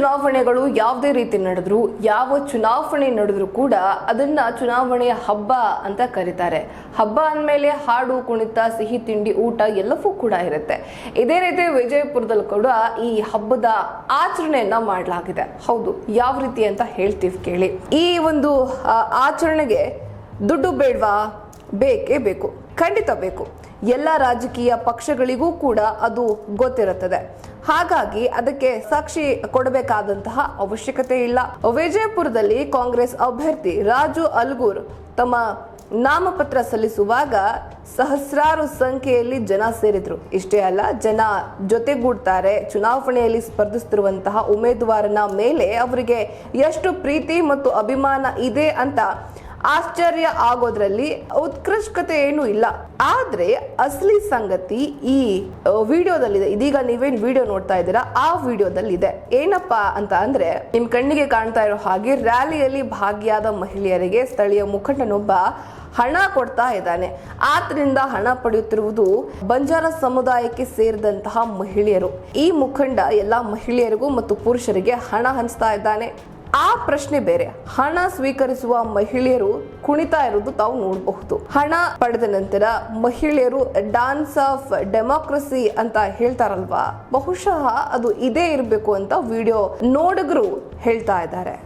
ಚುನಾವಣೆಗಳು ಯಾವುದೇ ರೀತಿ ನಡೆದ್ರು, ಯಾವ ಚುನಾವಣೆ ನಡೆದ್ರು ಕೂಡ ಅದನ್ನ ಚುನಾವಣೆಯ ಹಬ್ಬ ಅಂತ ಕರೀತಾರೆ. ಹಬ್ಬ ಅಂದಮೇಲೆ ಹಾಡು, ಕುಣಿತ, ಸಿಹಿ ತಿಂಡಿ, ಊಟ ಎಲ್ಲವೂ ಕೂಡ ಇರುತ್ತೆ. ಇದೇ ರೀತಿ ವಿಜಯಪುರದಲ್ಲಿ ಕೂಡ ಈ ಹಬ್ಬದ ಆಚರಣೆಯನ್ನ ಮಾಡಲಾಗಿದೆ. ಹೌದು, ಯಾವ ರೀತಿ ಅಂತ ಹೇಳ್ತೀವಿ ಕೇಳಿ. ಈ ಒಂದು ಆಚರಣೆಗೆ ದುಡ್ಡು ಬೇಡವಾ? ಬೇಕೇ ಬೇಕು. ಖಂಡಿತ ಬೇಕು. ಎಲ್ಲ ರಾಜಕೀಯ ಪಕ್ಷಗಳಿಗೂ ಕೂಡ ಅದು ಗೊತ್ತಿರುತ್ತದೆ. ಹಾಗಾಗಿ ಅದಕ್ಕೆ ಸಾಕ್ಷಿ ಕೊಡಬೇಕಾದಂತಹ ಅವಶ್ಯಕತೆ ಇಲ್ಲ. ವಿಜಯಪುರದಲ್ಲಿ ಕಾಂಗ್ರೆಸ್ ಅಭ್ಯರ್ಥಿ ರಾಜು ಅಲ್ಗೂರ್ ತಮ್ಮ ನಾಮಪತ್ರ ಸಲ್ಲಿಸುವಾಗ ಸಹಸ್ರಾರು ಸಂಖ್ಯೆಯಲ್ಲಿ ಜನ ಸೇರಿದ್ರು. ಇಷ್ಟೇ ಅಲ್ಲ, ಜನ ಜೊತೆಗೂಡ್ತಾರೆ. ಚುನಾವಣೆಯಲ್ಲಿ ಸ್ಪರ್ಧಿಸುತ್ತಿರುವಂತಹ ಉಮೇದುವಾರನ ಮೇಲೆ ಅವರಿಗೆ ಎಷ್ಟು ಪ್ರೀತಿ ಮತ್ತು ಅಭಿಮಾನ ಇದೆ ಅಂತ ಆಶ್ಚರ್ಯ ಆಗೋದ್ರಲ್ಲಿ ಉತ್ಕೃಷ್ಟತೆ ಏನು ಇಲ್ಲ. ಆದ್ರೆ ಅಸಲಿ ಸಂಗತಿ ಈ ವಿಡಿಯೋದಲ್ಲಿದೆ. ಇದೀಗ ನೀವೇನ್ ವಿಡಿಯೋ ನೋಡ್ತಾ ಇದ್ದೀರಾ? ಆ ವಿಡಿಯೋದಲ್ಲಿದೆ. ಏನಪ್ಪಾ ಅಂತ ಅಂದ್ರೆ ನಿಮ್ ಕಣ್ಣಿಗೆ ಕಾಣ್ತಾ ಇರೋ ಹಾಗೆ ರ್ಯಾಲಿಯಲ್ಲಿ ಭಾಗಿಯಾದ ಮಹಿಳೆಯರಿಗೆ ಸ್ಥಳೀಯ ಮುಖಂಡನೊಬ್ಬ ಹಣ ಕೊಡ್ತಾ ಇದ್ದಾನೆ. ಆದ್ರಿಂದ ಹಣ ಪಡೆಯುತ್ತಿರುವುದು ಬಂಜಾರ ಸಮುದಾಯಕ್ಕೆ ಸೇರಿದಂತಹ ಮಹಿಳೆಯರು. ಈ ಮುಖಂಡ ಎಲ್ಲಾ ಮಹಿಳೆಯರಿಗೂ ಮತ್ತು ಪುರುಷರಿಗೆ ಹಣ ಹಂಚ್ತಾ ಇದ್ದಾನೆ. ಆ ಪ್ರಶ್ನೆ ಬೇರೆ. ಹಣ ಸ್ವೀಕರಿಸುವ ಮಹಿಳೆಯರು ಕುಣಿತಾ ಇರೋದು ತಾವು ನೋಡಬಹುದು. ಹಣ ಪಡೆದ ನಂತರ ಮಹಿಳೆಯರು ಡಾನ್ಸ್ ಆಫ್ ಡೆಮೋಕ್ರಸಿ ಅಂತ ಹೇಳ್ತಾರಲ್ವಾ? ಬಹುಶಃ ಅದು ಇದೇ ಇರಬೇಕು ಅಂತ ವಿಡಿಯೋ ನೋಡಗರು ಹೇಳ್ತಾ ಇದ್ದಾರೆ.